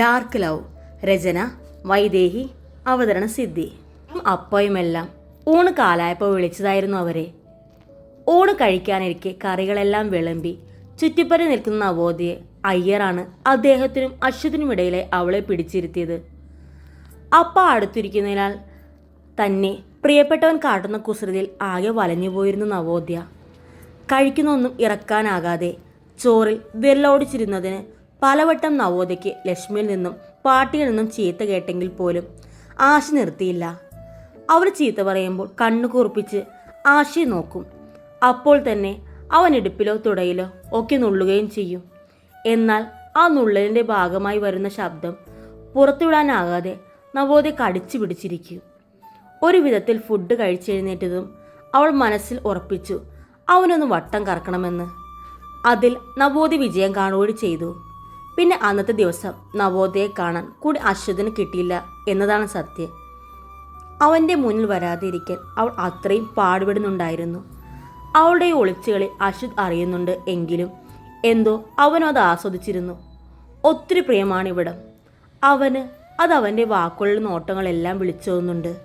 Dark love രചന വൈദേഹി അവതരണ സിദ്ധി. അപ്പയുമെല്ലാം ഊണ് കാലായപ്പോൾ വിളിച്ചതായിരുന്നു അവരെ. ഊണ് കഴിക്കാനിരിക്കെ കറികളെല്ലാം വിളമ്പി ചുറ്റിപ്പറ്റി നിൽക്കുന്ന നവോദയെ അയ്യറാണ് അദ്ദേഹത്തിനും അശ്വത്തിനുമിടയിലെ അവളെ പിടിച്ചിരുത്തിയത്. അപ്പ അടുത്തിരിക്കുന്നതിനാൽ തന്നെ പ്രിയപ്പെട്ടവൻ കാട്ടുന്ന കുസൃതിയിൽ ആകെ വലഞ്ഞുപോയിരുന്നു നവോദ്യ. കഴിക്കുന്നൊന്നും ഇറക്കാനാകാതെ ചോറിൽ വിരലോടിച്ചിരുന്നതിന് പലവട്ടം നവോദയ്ക്ക് ലക്ഷ്മിയിൽ നിന്നും പാട്ടിയിൽ നിന്നും ചീത്ത കേട്ടെങ്കിൽ പോലും ആശ നിർത്തിയില്ല. അവർ ചീത്ത പറയുമ്പോൾ കണ്ണു കൂർപ്പിച്ച് ആശയെ നോക്കും. അപ്പോൾ തന്നെ അവൻ ഇടുപ്പിലോ തുടയിലോ ഒക്കെ നുള്ളുകയും ചെയ്യും. എന്നാൽ ആ നുള്ളലിന്റെ ഭാഗമായി വരുന്ന ശബ്ദം പുറത്തുവിടാനാകാതെ നവോദയ കടിച്ചു പിടിച്ചിരിക്കും. ഒരു വിധത്തിൽ ഫുഡ് കഴിച്ചെഴുന്നേറ്റതും അവൾ മനസ്സിൽ ഉറപ്പിച്ചു അവനൊന്ന് വട്ടം കറക്കണമെന്ന്. അതിൽ നവോദി വിജയം കാണുകയും ചെയ്തു. പിന്നെ അന്നത്തെ ദിവസം നവോദയെ കാണാൻ കൂടി അശ്വതിന് കിട്ടിയില്ല എന്നതാണ് സത്യം. അവന്റെ മുന്നിൽ വരാതിരിക്കാൻ അവൾ അത്രയും പാടുപെടുന്നുണ്ടായിരുന്നു. അവളുടെ ഒളിച്ചുകളി അശ്വത് അറിയുന്നുണ്ട് എങ്കിലും എന്തോ അവനും അത് ആസ്വദിച്ചിരുന്നു. ഒത്തിരി പ്രിയമാണ് ഇവിടം. അവന് അത് അവന്റെ വാക്കുകളുടെ നോട്ടങ്ങളെല്ലാം വിളിച്ചോന്നുണ്ട്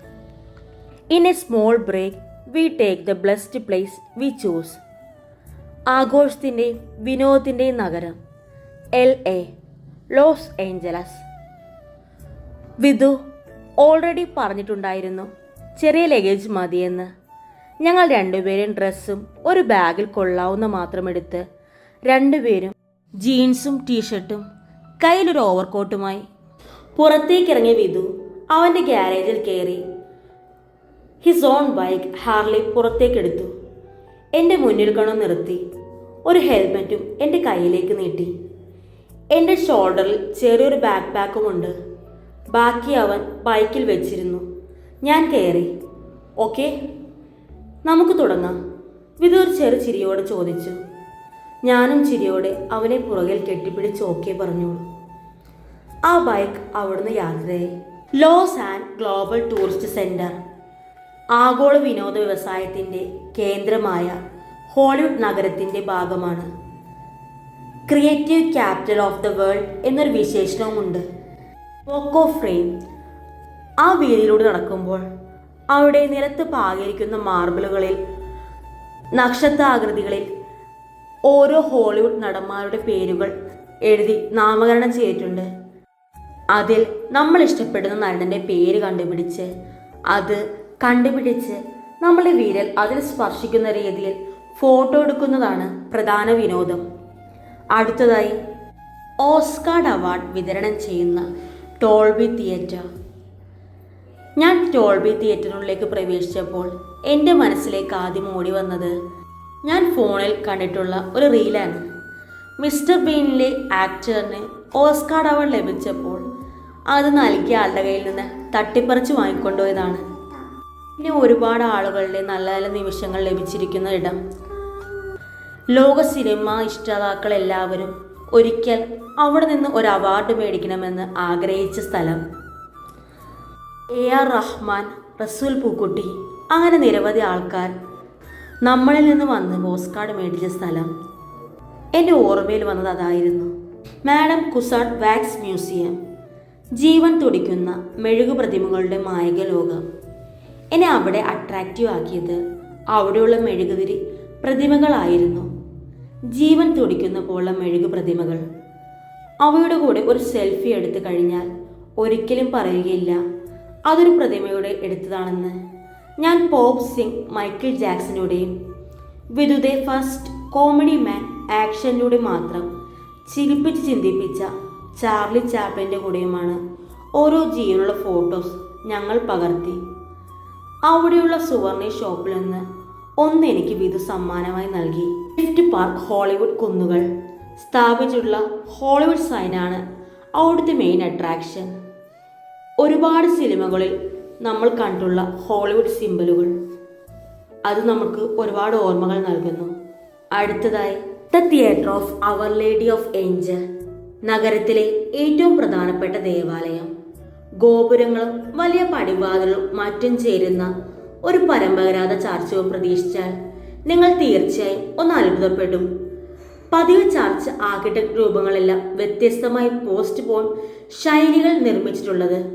in a small break we take the blessed place we choose ആഘോഷത്തിന്റെയും വിനോദത്തിന്റെയും നഗരം. L A Los Angeles Vidhu already പറഞ്ഞിട്ടുണ്ടായിരുന്നു ചെറിയ ലഗേജ് മതിയെന്ന്. ഞങ്ങൾ രണ്ടുപേരും ഡ്രസ്സും ഒരു ബാഗിൽ കൊള്ളാവുന്ന മാത്രം എടുത്ത് രണ്ടുപേരും ജീൻസും ടീഷർട്ടും കയ്യിലൊരു ഓവർകോട്ടുമായി പുറത്തേക്കിറങ്ങിയ വിധു അവന്റെ ഗ്യാരേജിൽ കയറി ഹിസ് ഓൺ ബൈക്ക് ഹാർലി പുറത്തേക്കെടുത്തു. എന്റെ മുന്നിൽ കണം നിർത്തി. ഒരു ഹെൽമെറ്റും എന്റെ കയ്യിലേക്ക് നീട്ടി. എന്റെ ഷോൾഡറിൽ ചെറിയൊരു ബാക്ക് പാക്കുമുണ്ട് ബാക്കി അവൻ ബൈക്കിൽ വെച്ചിരുന്നു. ഞാൻ കയറി ഓക്കെ. നമുക്ക് തുടങ്ങാം. വിദൂർ ചെറു ചിരിയോടെ ചോദിച്ചു. ഞാനും ചിരിയോടെ അവനെ പുറകിൽ കെട്ടിപ്പിടിച്ച് ഓക്കെ പറഞ്ഞോളൂ. ആ ബൈക്ക് അവിടുന്ന് യാത്രയായി. Los and global tourist centre ആഗോള വിനോദ വ്യവസായത്തിന്റെ കേന്ദ്രമായ ഹോളിവുഡ് നഗരത്തിന്റെ ഭാഗമാണ്. Creative capital of the world എന്നൊരു വിശേഷണവുമുണ്ട്. പോക്കോ ഫ്രെയിം ആ വീതിയിലൂടെ നടക്കുമ്പോൾ അവിടെ നിലത്ത് പാകിയിരിക്കുന്ന മാർബിളുകളിൽ നക്ഷത്രാകൃതികളിൽ ഓരോ ഹോളിവുഡ് നടന്മാരുടെ പേരുകൾ എഴുതി നാമകരണം ചെയ്തിട്ടുണ്ട്. അതിൽ നമ്മൾ ഇഷ്ടപ്പെടുന്ന നടന്റെ പേര് കണ്ടുപിടിച്ച് അത് കണ്ടുപിടിച്ച് നമ്മളെ വിരൽ അതിൽ സ്പർശിക്കുന്ന രീതിയിൽ ഫോട്ടോ എടുക്കുന്നതാണ് പ്രധാന വിനോദം. അടുത്തതായി ഓസ്കാർഡ് അവാർഡ് വിതരണം ചെയ്യുന്ന ടോൾബി തിയേറ്റർ. ഞാൻ ടോൾബി തിയേറ്ററിനുള്ളിലേക്ക് പ്രവേശിച്ചപ്പോൾ എന്റെ മനസ്സിലേക്ക് ആദ്യം ഓടി വന്നത് ഞാൻ ഫോണിൽ കണ്ടിട്ടുള്ള ഒരു റീലാണ്. മിസ്റ്റർ ബീനിലെ ആക്ടറിന് ഓസ്കാർഡ് അവാർഡ് ലഭിച്ചപ്പോൾ അത് നൽകിയ ആളുടെ കയ്യിൽ നിന്ന് തട്ടിപ്പറിച്ച് വാങ്ങിക്കൊണ്ടുപോയതാണ്. പിന്നെ ഒരുപാട് ആളുകളുടെ നല്ല നല്ല നിമിഷങ്ങൾ ലഭിച്ചിരിക്കുന്ന ഇടം ലോക സിനിമ ഇഷ്ടതാക്കൾ എല്ലാവരും ഒരിക്കൽ അവിടെ നിന്ന് ഒരു അവാർഡ് മേടിക്കണമെന്ന് ആഗ്രഹിച്ച സ്ഥലം. എ ആർ റഹ്മാൻ റസൂൽ പൂക്കുട്ടി അങ്ങനെ നിരവധി ആൾക്കാർ നമ്മളിൽ നിന്ന് വന്ന് പോസ്റ്റ് മേടിച്ച സ്ഥലം. എന്റെ ഓർമ്മയിൽ വന്നത് അതായിരുന്നു മാഡം കുസാഡ് വാക്സ് മ്യൂസിയം. ജീവൻ തുടിക്കുന്ന മെഴുകു പ്രതിമകളുടെ മായക ലോകം. എന്നെ അവിടെ അട്രാക്റ്റീവ് ആക്കിയത് അവിടെയുള്ള മെഴുകുതിരി പ്രതിമകളായിരുന്നു. ജീവൻ തുടിക്കുന്ന പോലുള്ള മെഴുകു പ്രതിമകൾ. അവയുടെ കൂടെ ഒരു സെൽഫി എടുത്തു കഴിഞ്ഞാൽ ഒരിക്കലും പറയുകയില്ല അതൊരു പ്രതിമയുടെ എടുത്തതാണെന്ന്. ഞാൻ പോപ്പ് സിംഗ് മൈക്കിൾ ജാക്സനുടെയും വിദുദെ ഫസ്റ്റ് കോമഡി മാൻ ആക്ഷനിലൂടെ മാത്രം ചിരിപ്പിച്ച് ചിന്തിപ്പിച്ച ചാർലി ചാപ്ലിന്റെ കൂടെയുമാണ് ഓരോ ജീവനുള്ള ഫോട്ടോസ് ഞങ്ങൾ പകർത്തി. അവിടെയുള്ള സുവർണി ഷോപ്പിൽ നിന്ന് ഒന്ന് എനിക്ക് വിധു സമ്മാനമായി നൽകി. ഗിഫ്റ്റ് പാർക്ക് ഹോളിവുഡ് കുന്നുകൾ. സ്ഥാപിച്ചിട്ടുള്ള ഹോളിവുഡ് സൈനാണ് അവിടുത്തെ മെയിൻ അട്രാക്ഷൻ ഒരുപാട് സിനിമകളിൽ നമ്മൾ കണ്ടുള്ള ഹോളിവുഡ് സിമ്പലുകൾ അത് നമുക്ക് ഒരുപാട് ഓർമ്മകൾ നൽകുന്നു. അടുത്തതായി the theatre of our lady of angel നഗരത്തിലെ ഏറ്റവും പ്രധാനപ്പെട്ട ദേവാലയം. ഗോപുരങ്ങളും വലിയ പടിവാതിലും മറ്റും ചേരുന്ന ഒരു പരമ്പരാഗത ചർച്ചവും പ്രതീക്ഷിച്ചാൽ നിങ്ങൾ തീർച്ചയായും ഒന്ന് അത്ഭുതപ്പെടും. പതിവ് ചർച്ച് ആർക്കിടെക്ട് രൂപങ്ങളെല്ലാം വ്യത്യസ്തമായി പോസ്റ്റ് പോൺ ശൈലികൾ നിർമ്മിച്ചിട്ടുള്ളത്.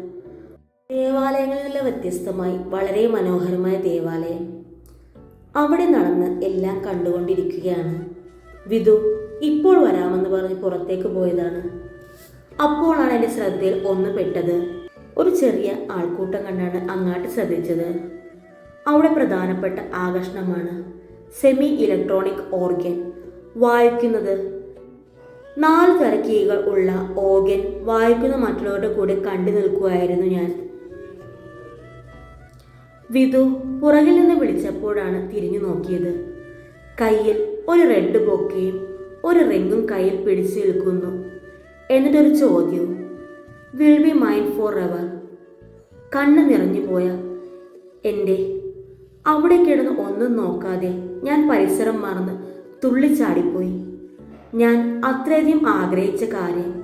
ദേവാലയങ്ങളിൽ നിന്ന് വ്യത്യസ്തമായി വളരെ മനോഹരമായ ദേവാലയം. അവിടെ നടന്ന് എല്ലാം കണ്ടുകൊണ്ടിരിക്കുകയാണ്. വിധു ഇപ്പോൾ വരാമെന്ന് പറഞ്ഞ് പുറത്തേക്ക് പോയതാണ്. അപ്പോഴാണ് എന്റെ ശ്രദ്ധയിൽ ഒന്ന് പെട്ടത്. ഒരു ചെറിയ ആൾക്കൂട്ടം കണ്ടാണ് അങ്ങാട്ട് ശ്രദ്ധിച്ചത്. അവിടെ പ്രധാനപ്പെട്ട ആകർഷണമാണ് സെമി ഇലക്ട്രോണിക് ഓർഗൻ വായിക്കുന്നത്. നാല് തരക്കീകൾ കീകൾ ഉള്ള ഓർഗൻ വായിക്കുന്ന മറ്റുള്ളവരുടെ കൂടെ കണ്ടു നിൽക്കുകയായിരുന്നു ഞാൻ. വിധു പുറകിൽ നിന്ന് വിളിച്ചപ്പോഴാണ് തിരിഞ്ഞു നോക്കിയത്. കയ്യിൽ ഒരു റെഡ് ബൊക്കയും ഒരു റിങ്ങും കയ്യിൽ പിടിച്ചു നിൽക്കുന്നു. എന്നിട്ടൊരു ചോദ്യവും will be mind for ever കണ്ണ് നിറഞ്ഞു പോയ എന്റെ അവിടെ കിടന്ന് ഒന്നും നോക്കാതെ ഞാൻ പരിസരം മറന്ന് തുള്ളിച്ചാടിപ്പോയി ഞാൻ അത്രയധികം ആഗ്രഹിച്ച കാര്യം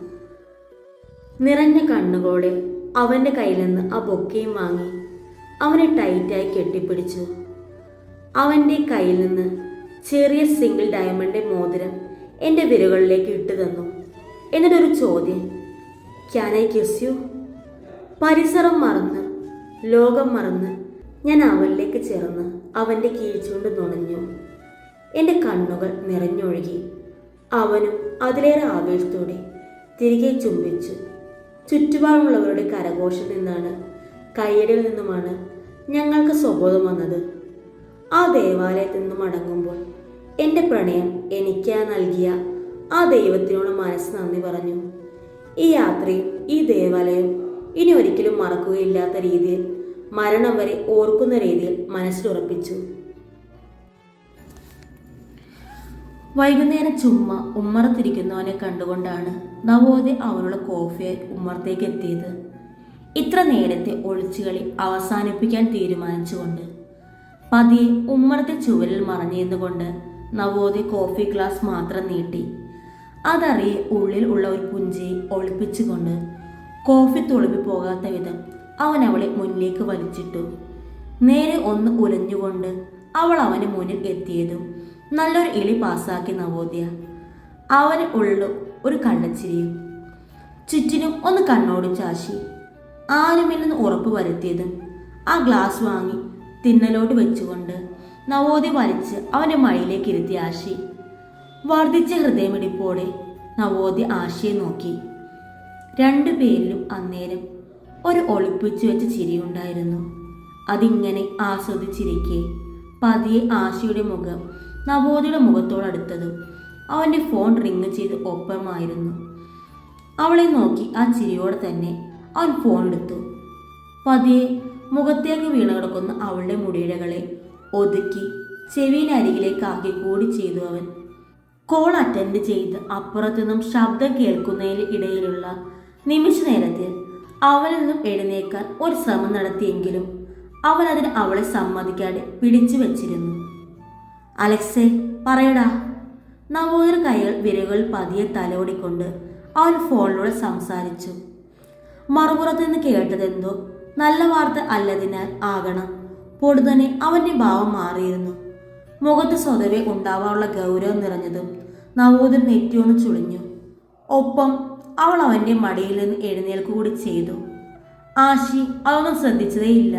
നിറഞ്ഞ കണ്ണുകളോടെ അവന്റെ കയ്യിൽ നിന്ന് ആ ബൊക്കയും വാങ്ങി അവനെ ടൈറ്റായി കെട്ടിപ്പിടിച്ചു. അവന്റെ കയ്യിൽ നിന്ന് ചെറിയ സിംഗിൾ ഡയമണ്ട് മോതിരം എന്റെ വിരകളിലേക്ക് ഇട്ടു തന്നു. എന്നിട്ടൊരു ചോദ്യം ക്യാൻ ഐ കിസ് യു പരിസരം മറന്ന് ലോകം മറന്ന് ഞാൻ അവനിലേക്ക് ചേർന്ന് അവന്റെ കീഴ്ച്ചുകൊണ്ട് നുണഞ്ഞു. എന്റെ കണ്ണുകൾ നിറഞ്ഞൊഴുകി. അവനും അതിലേറെ ആവേശത്തോടെ തിരികെ ചുംബിച്ചു. ചുറ്റുപാടുമുള്ളവരുടെ കരഘോഷം നിന്നാണ് കയ്യടിയിൽ നിന്നുമാണ് ഞങ്ങൾക്ക് സ്വബോധം വന്നത്. ആ ദേവാലയത്തിൽ നിന്നും അടങ്ങുമ്പോൾ എന്റെ പ്രണയം എനിക്ക് നൽകിയ ആ ദൈവത്തിനോട് മനസ്സ് നന്ദി പറഞ്ഞു. ഈ യാത്രയും ഈ ദേവാലയം ഇനി ഒരിക്കലും മറക്കുകയില്ലാത്ത രീതിയിൽ മരണം വരെ ഓർക്കുന്ന രീതിയിൽ മനസ്സിലുറപ്പിച്ചു. വൈകുന്നേരം ചുമ്മ ഉമ്മറത്തിരിക്കുന്നവനെ കണ്ടുകൊണ്ടാണ് നവോദയ അവളുടെ കോഫിയെ ഉമ്മറത്തേക്ക് എത്തിയത് ഇത്ര നേരത്തെ ഒളിച്ചുകളി അവസാനിപ്പിക്കാൻ തീരുമാനിച്ചുകൊണ്ട്. പതിയെ ഉമ്മറത്തെ ചുവരിൽ മറഞ്ഞിരുന്നുകൊണ്ട് നവോദയ കോഫി ഗ്ലാസ് മാത്രം നീട്ടി. അതറിയെ ഉള്ളിൽ ഉള്ള ഒരു പുഞ്ചിയെ ഒളിപ്പിച്ചുകൊണ്ട് കോഫി തുളുമ്പി പോകാത്ത വിധം അവൻ അവളെ മുന്നിലേക്ക് വലിച്ചിട്ടു. നേരെ ഒന്ന് ഉലഞ്ഞുകൊണ്ട് അവൾ അവന് മുന്നിൽ എത്തിയതും നല്ലൊരു ഇളി പാസാക്കി നവോദയ. അവന് ഉള്ള ഒരു കണ്ണച്ചിരിയും ചുറ്റിനും ഒന്ന് കണ്ണോടും ചാശി. ആരുമില്ലെന്ന് ഉറപ്പ് വരുത്തിയതും ആ ഗ്ലാസ് വാങ്ങി തിന്നലോട്ട് വെച്ചുകൊണ്ട് നവോദയ വലിച്ച് അവന്റെ മടിയിലേക്ക് ഇരുത്തി ആശി. വർദ്ധിച്ച ഹൃദയമിടിപ്പോടെ നവോദയ ആശയെ നോക്കി. രണ്ടു പേരിലും അന്നേരം ഒരു ഒളിപ്പിച്ചു വെച്ച ചിരിയുണ്ടായിരുന്നു അതിങ്ങനെ ആസ്വദിച്ചിരിക്കെ പതിയെ ആശയുടെ മുഖം നവോദയുടെ മുഖത്തോടടുത്തതും അവന്റെ ഫോൺ റിങ് ചെയ്ത് ഒപ്പമായിരുന്നു. അവളെ നോക്കി ആ ചിരിയോടെ തന്നെ അവൻ ഫോൺ എടുത്തു. പതിയെ മുഖത്തേക്ക് വീണ് കിടക്കുന്ന അവളുടെ മുടിയിഴകളെ ഒതുക്കി ചെവിയിനരികിലേക്ക് ആക്കി കൂടി ചെയ്തു അവൻ. കോൾ അറ്റൻഡ് ചെയ്ത് അപ്പുറത്തുനിന്നും ശബ്ദം കേൾക്കുന്നതിന് ഇടയിലുള്ള നിമിഷ നേരത്തിൽ അവനിൽ നിന്നും എഴുന്നേക്കാൻ ഒരു ശ്രമം നടത്തിയെങ്കിലും അവൻ അതിന് അവളെ സമ്മതിക്കാതെ പിടിച്ചു വെച്ചിരുന്നു. അലക്സേ പറയടാ. നവോദര കൈകൾ വിരകൾ പതിയെ തലോടിക്കൊണ്ട് അവൻ ഫോണിലൂടെ സംസാരിച്ചു. മറുപുറത്ത് നിന്ന് കേട്ടതെന്തോ നല്ല വാർത്ത അല്ലതിനാൽ ആകണം. പൊടുതനെ അവന്റെ ഭാവം മാറിയിരുന്നു. മുഖത്ത് സ്വതവേ ഉണ്ടാവാനുള്ള ഗൗരവം നിറഞ്ഞതും നവോദരൻ നെറ്റിയൊന്ന് ചുളിഞ്ഞു. ഒപ്പം അവൾ അവന്റെ മടിയിൽ നിന്ന് എഴുന്നേൽക്കുകൂടി ചെയ്തു. ആശി അതൊന്നും ശ്രദ്ധിച്ചതേയില്ല.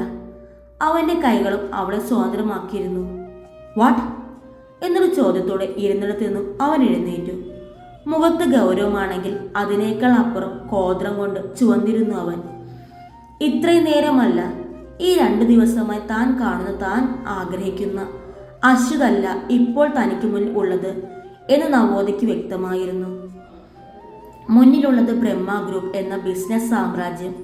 അവന്റെ കൈകളും അവളെ സ്വാതന്ത്ര്യമാക്കിയിരുന്നു വാട്ട് എന്നൊരു ചോദ്യത്തോടെ ഇരുന്നിടത്തു നിന്നും അവൻ എഴുന്നേറ്റു. മുഖത്ത് ഗൗരവമാണെങ്കിൽ അതിനേക്കാൾ അപ്പുറം കോദ്രം കൊണ്ട് ചുവന്നിരുന്നു അവൻ. ഇത്രയും നേരമല്ല. ഈ രണ്ട് ദിവസമായി താൻ കാണുന്ന താൻ ആഗ്രഹിക്കുന്ന അശ്വതല്ല ഇപ്പോൾ തനിക്ക് മുന്നിൽ ഉള്ളത് എന്ന് നവോദയ്ക്ക് വ്യക്തമായിരുന്നു. മുന്നിലുള്ളത് ബ്രഹ്മ ഗ്രൂപ്പ് എന്ന ബിസിനസ് സാമ്രാജ്യം.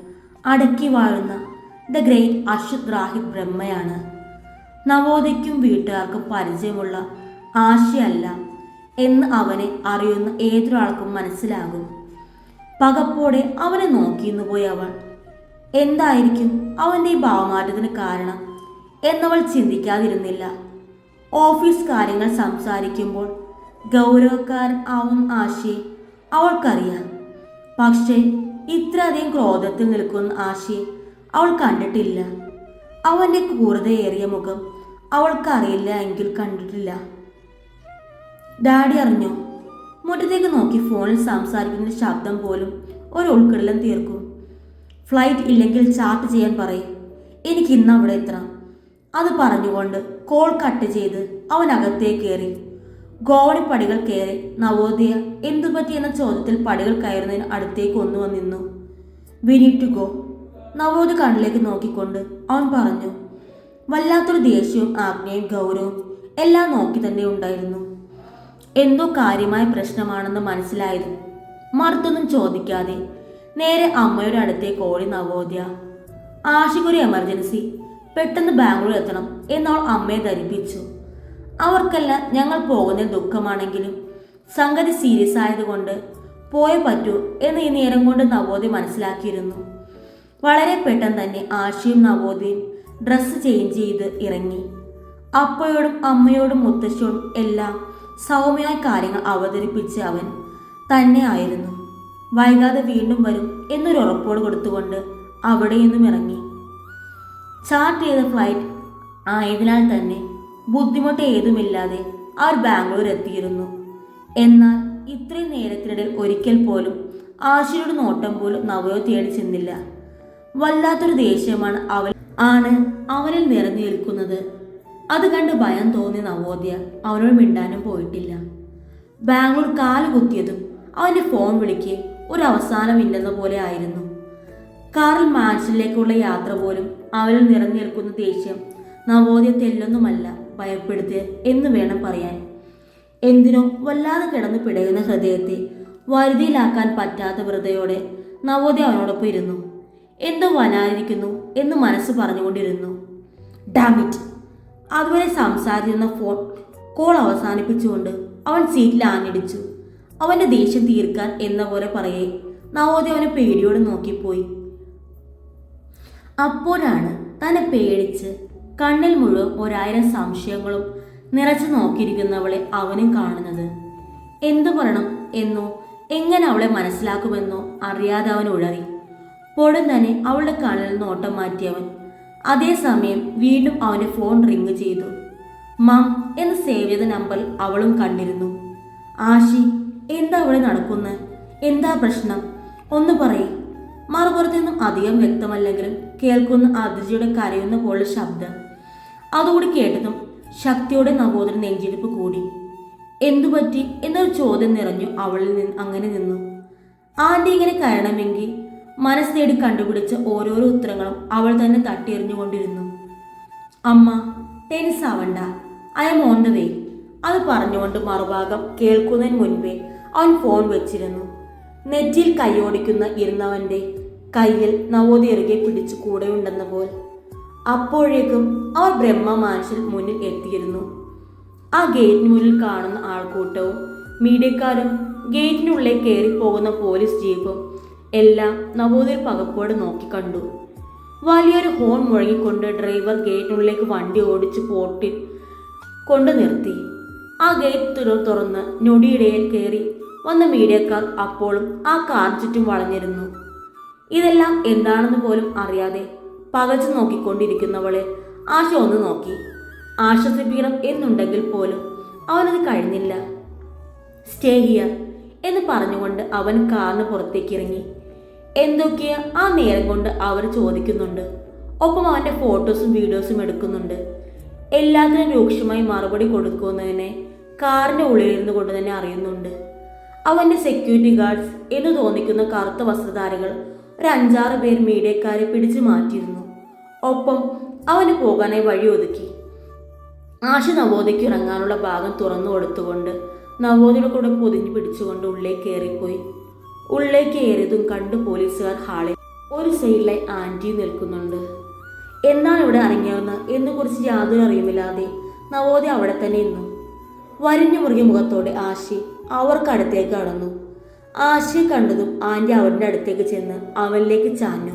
അടക്കി വാഴുന്ന ദ ഗ്രേറ്റ് അശ്വത് റാഹിബ് ബ്രഹ്മയാണ്. നവോദയ്ക്കും വീട്ടുകാർക്കും പരിചയമുള്ള ആശയല്ല എന്ന് അവനെ അറിയുന്ന ഏതൊരാൾക്കും മനസ്സിലാകും. പകപ്പോടെ അവനെ നോക്കിയെന്നു പോയി അവൾ. എന്തായിരിക്കും അവന്റെ ഈ ഭാവമാറ്റത്തിന് കാരണം എന്നവൾ ചിന്തിക്കാതിരുന്നില്ല. ഓഫീസ് കാര്യങ്ങൾ സംസാരിക്കുമ്പോൾ ഗൗരവക്കാരൻ ആവും ആശയെ അവൾക്കറിയാം. പക്ഷേ ഇത്രയധികം ക്രോധത്തിൽ നിൽക്കുന്ന ആശയെ അവൾ കണ്ടിട്ടില്ല. അവന്റെ ക്രൂരതയേറിയ മുഖം അവൾക്കറിയില്ല എങ്കിൽ കണ്ടിട്ടില്ല. ഡാഡി അറിഞ്ഞു? മുറ്റത്തേക്ക് നോക്കി ഫോണിൽ സംസാരിക്കുന്ന ശബ്ദം പോലും ഒരു ഉൾക്കടലം തീർക്കും. ഫ്ലൈറ്റ് ഇല്ലെങ്കിൽ ചാർട്ട് ചെയ്യാൻ പറയും. എനിക്ക് ഇന്ന് അവിടെ എത്തണം. അത് പറഞ്ഞുകൊണ്ട് കോൾ കട്ട് ചെയ്ത് അവൻ അകത്തേക്ക് കയറി. ഗോവണി പടികൾ കയറി നവോദയ എന്തുപറ്റി എന്ന ചോദ്യത്തിൽ പടികൾ കയറുന്നതിന് അടുത്തേക്ക് ഒന്നു വന്നിരുന്നു. We need to go. Navoda കണ്ണിലേക്ക് നോക്കിക്കൊണ്ട് അവൻ പറഞ്ഞു വല്ലാത്തൊരു ദേഷ്യവും ആജ്ഞയും ഗൗരവവും എല്ലാം നോക്കി തന്നെ ഉണ്ടായിരുന്നു. എന്തോ കാര്യമായ പ്രശ്നമാണെന്ന് മനസ്സിലായത്. മറുത്തൊന്നും ചോദിക്കാതെ നേരെ അമ്മയുടെ അടുത്തേക്ക് ഓടി നവോദയ ആഷിക്കൊരു എമർജൻസി പെട്ടെന്ന് ബാംഗ്ലൂർ എത്തണം എന്നവൾ അമ്മയെ ധരിപ്പിച്ചു. അവർക്കെല്ലാം ഞങ്ങൾ പോകുന്നതിൽ ദുഃഖമാണെങ്കിലും സംഗതി സീരിയസ് ആയതുകൊണ്ട് പോയേ പറ്റൂ എന്ന് ഈ നേരം കൊണ്ട് നവോദി മനസ്സിലാക്കിയിരുന്നു. വളരെ പെട്ടെന്ന് തന്നെ ആശയും നവോദയും ഡ്രസ്സ് ചേഞ്ച് ചെയ്ത് ഇറങ്ങി. അപ്പയോടും അമ്മയോടും മുത്തശ്ശിയോടും എല്ലാം സൗമ്യമായ കാര്യങ്ങൾ അവതരിപ്പിച്ച് അവൻ തന്നെ ആയിരുന്നു. വൈകാതെ വീണ്ടും വരും എന്നൊരു ഉറപ്പോട് കൊടുത്തുകൊണ്ട് അവിടെ നിന്നും ഇറങ്ങി. ചാർട്ട് ചെയ്ത ഫ്ലൈറ്റ് ആയതിനാൽ തന്നെ ബുദ്ധിമുട്ട് ഏതുമില്ലാതെ അവർ ബാംഗ്ലൂർ എത്തിയിരുന്നു എന്നാൽ ഇത്രയും നേരത്തിനിടയിൽ ഒരിക്കൽ പോലും ആശയുടെ നോട്ടം പോലും നവയോ തേടി ചെന്നില്ല. വല്ലാത്തൊരു ദേഷ്യമാണ് അവൻ ആണ് അവനിൽ നിറഞ്ഞു നിൽക്കുന്നത്. അത് കണ്ട് ഭയം തോന്നിയ നവോദയ അവനോട് മിണ്ടാനും പോയിട്ടില്ല. ബാംഗ്ലൂർ കാൽ കുത്തിയതും അവന്റെ ഫോൺ വിളിക്ക് ഒരു അവസാനം ഇല്ലെന്ന പോലെ ആയിരുന്നു. കാറിൽ മാൻഷനിലേക്കുള്ള യാത്ര പോലും അവനിൽ നിറഞ്ഞു നിൽക്കുന്ന ദേഷ്യം നവോദയ തെല്ലൊന്നുമല്ല. ഭയപ്പെടുത്തിയ എന്ന് വേണം പറയാൻ. എന്തിനോ വല്ലാതെ കിടന്നു പിടയുന്ന ഹൃദയത്തെ വരുതിയിലാക്കാൻ പറ്റാത്ത വ്രതയോടെ നവോദയ അവനോടൊപ്പം ഇരുന്നു. എന്തോ വനായിരിക്കുന്നു എന്ന് മനസ്സ് പറഞ്ഞുകൊണ്ടിരുന്നു. ഡാമിറ്റ് അതുവരെ സംസാരിച്ചിരുന്ന ഫോൺ കോൾ അവസാനിപ്പിച്ചുകൊണ്ട് അവൻ സീറ്റിൽ ആഞ്ഞടിച്ചു. അവന്റെ ദേഷ്യം തീർക്കാൻ എന്ന പോലെ പറയേ നവോദയ അവനെ പേടിയോടെ നോക്കിപ്പോയി. അപ്പോഴാണ് തന്നെ പേടിച്ച് കണ്ണിൽ മുഴുവൻ ഒരായിരം സംശയങ്ങളും നിറച്ചു നോക്കിയിരിക്കുന്നവളെ അവനും കാണുന്നത്. എന്തു പറയണം എന്നോ എങ്ങനെ അവളെ മനസ്സിലാക്കുമെന്നോ അറിയാതെ അവൻ ഉഴറി പൊടും തന്നെ അവളുടെ കണ്ണിൽ നോട്ടം മാറ്റിയവൻ. അതേസമയം വീണ്ടും അവന്റെ ഫോൺ റിങ് ചെയ്തു. മം എന്ന് സേവ് ചെയ്ത നമ്പർ അവളും കണ്ടിരുന്നു. ആശി എന്താ അവിടെ നടക്കുന്നത് എന്താ പ്രശ്നം? ഒന്ന് പറയേ. മറുപുറത്തു നിന്നും അധികം വ്യക്തമല്ലെങ്കിലും കേൾക്കുന്ന അതിർജിയുടെ കരയുന്ന പോലുള്ള ശബ്ദം. അതുകൂടി കേട്ടതും ശക്തിയോടെ നവോദരൻ നെഞ്ചിടിപ്പ് കൂടി. എന്തുപറ്റി? എന്നൊരു ചോദ്യം നിറഞ്ഞു അവളിൽ നിന്ന് അങ്ങനെ നിന്നു. ആന്റി ഇങ്ങനെ കയറണമെങ്കിൽ മനസ്സ് തേടി കണ്ടുപിടിച്ച ഓരോരോ ഉത്തരങ്ങളും അവൾ തന്നെ തട്ടിയെറിഞ്ഞുകൊണ്ടിരുന്നു. അമ്മ ടെൻസ് ആവണ്ട. I'm on the way. അത് പറഞ്ഞുകൊണ്ട് മറുഭാഗം കേൾക്കുന്നതിന് മുൻപേ അവൻ ഫോൺ വെച്ചിരുന്നു. നെറ്റിയിൽ കൈയോടിക്കുന്ന ഇരുന്നവന്റെ കയ്യിൽ നവോദിയറുകെ പിടിച്ചു കൂടെയുണ്ടെന്ന പോൽ. അപ്പോഴേക്കും അവർ ബ്രഹ്മ മാനസിൽ മുന്നിൽ എത്തിയിരുന്നു. ആ ഗേറ്റിന് മുന്നിൽ കാണുന്ന ആൾക്കൂട്ടവും മീഡിയക്കാരും ഗേറ്റിനുള്ളിൽ കയറി പോകുന്ന പോലീസ് ജീപ്പും എല്ലാം നവോദയ പകപ്പോടെ നോക്കി കണ്ടു. വലിയൊരു ഹോൺ മുഴങ്ങിക്കൊണ്ട് ഡ്രൈവർ ഗേറ്റിനുള്ളിലേക്ക് വണ്ടി ഓടിച്ച് പോട്ടിൽ കൊണ്ടു നിർത്തി. ആ ഗേറ്റ് തുറന്ന് ഞൊടിയിടയിൽ കയറി വന്ന മീഡിയക്കാർ അപ്പോഴും ആ കാർ ചുറ്റും വളഞ്ഞിരുന്നു. ഇതെല്ലാം എന്താണെന്ന് പോലും അറിയാതെ പകച്ചു നോക്കിക്കൊണ്ടിരിക്കുന്നവളെ ആശ ഒന്ന് നോക്കി. ആശ്വസിപ്പിക്കണം എന്നുണ്ടെങ്കിൽ പോലും അവനത് കഴിഞ്ഞില്ല. സ്റ്റേ ഹിയർ എന്ന് പറഞ്ഞുകൊണ്ട് അവൻ കാറിന് പുറത്തേക്ക് ഇറങ്ങി എന്തൊക്കെയാ ആ നേരം കൊണ്ട് അവർ ചോദിക്കുന്നുണ്ട്. ഒപ്പം അവന്റെ ഫോട്ടോസും വീഡിയോസും എടുക്കുന്നുണ്ട്. എല്ലാത്തിനും രൂക്ഷമായി മറുപടി കൊടുക്കുന്നതിനെ കാറിന്റെ ഉള്ളിലിരുന്നു കൊണ്ട് തന്നെ അറിയുന്നുണ്ട്. അവന്റെ സെക്യൂരിറ്റി ഗാർഡ്സ് എന്ന് തോന്നിക്കുന്ന കറുത്ത വസ്ത്രധാരികൾ ഒരു അഞ്ചാറ് പേർ മീഡിയക്കാരെ പിടിച്ചു മാറ്റിയിരുന്നു. ഒപ്പം അവന് പോകാനായി വഴി ഒതുക്കി. ആശ നവോദയ്ക്ക് ഇറങ്ങാനുള്ള ഭാഗം തുറന്നു കൊടുത്തുകൊണ്ട് നവോദയുടെ കൂടെ പൊതിഞ്ഞു പിടിച്ചുകൊണ്ട് ഉള്ളിലേക്ക് കയറിപ്പോയി ഉള്ളിലേക്ക് കയറിയതും കണ്ട് പോലീസുകാർ ഹാളിൽ ഒരു സൈഡിലായി ആന്റി നിൽക്കുന്നുണ്ട്. എന്നാണ് ഇവിടെ ഇറങ്ങിയതെന്ന് എന്നെക്കുറിച്ച് യാതൊരു അറിയുമില്ലാതെ നവോദയ അവിടെ തന്നെ ഇരുന്നു വരിഞ്ഞു മുറുകിയ മുഖത്തോടെ ആശി അവർക്കടുത്തേക്ക് കടന്നു. ആശയെ കണ്ടതും ആന്റി അവരുടെ അടുത്തേക്ക് ചെന്ന് അവനിലേക്ക് ചാഞ്ഞു.